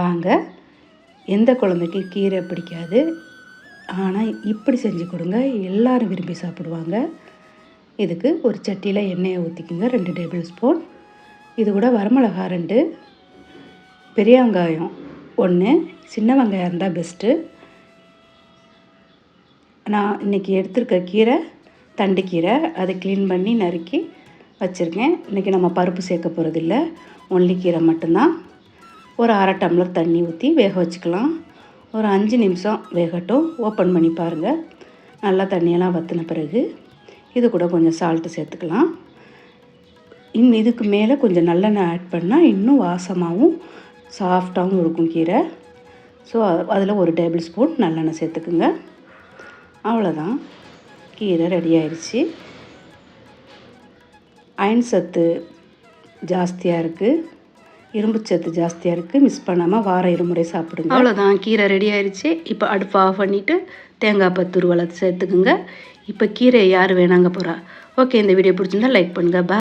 வாங்க. எந்த குழந்தைக்கு கீரை பிடிக்காது ஆனால் இப்படி செஞ்சு கொடுங்க. எல்லாரும் விரும்பி சாப்பிடுவாங்க. இதுக்கு ஒரு சட்டியில் எண்ணெயை ஊற்றிக்குங்க ரெண்டு டேபிள் ஸ்பூன். இது கூட வரமிளகா ரெண்டு. பெரிய வெங்காயம் ஒன்று சின்ன வெங்காயம் இருந்தால் பெஸ்ட்டு நான் இன்றைக்கி எடுத்திருக்க கீரை தண்டு கீரை அதை க்ளீன் பண்ணி நறுக்கி வச்சுருக்கேன். இன்றைக்கி நம்ம பருப்பு சேர்க்க போகிறதில்ல ஒன்லி கீரை மட்டும்தான். ஒரு அரை டம்ளர் தண்ணி ஊற்றி வேக வச்சுக்கலாம். ஒரு அஞ்சு நிமிஷம் வேகட்டும். ஓப்பன் பண்ணி பாருங்கள் நல்லா தண்ணியெல்லாம் வற்றின பிறகு இது கூட கொஞ்சம் சால்ட்டு சேர்த்துக்கலாம். இன்னும் இதுக்கு மேலே கொஞ்சம் நல்லெண்ணெய் ஆட் பண்ணால் இன்னும் வாசமாகவும் சாஃப்டாகவும் இருக்கும் கீரை. ஸோ அதில் ஒரு டேபிள் ஸ்பூன் நல்லெண்ணெய் சேர்த்துக்குங்க. அவ்வளோதான் கீரை ரெடி ஆயிடுச்சு. அயன் சத்து ஜாஸ்தியாக இருக்குது இரும்பு சத்து ஜாஸ்தியாக இருக்குது மிஸ் பண்ணாமல் வாரம் இருமுறை சாப்பிடுங்க. அவ்வளோதான் கீரை ரெடி ஆயிடுச்சு இப்போ அடுப்பு ஆஃப் பண்ணிவிட்டு தேங்காய் பத்து ரூபாய் சேர்த்துக்குங்க. இப்போ கீரை யார் வேணாங்க போகிறா ஓகே இந்த வீடியோ பிடிச்சிருந்தா லைக் பண்ணுங்கள் பாய்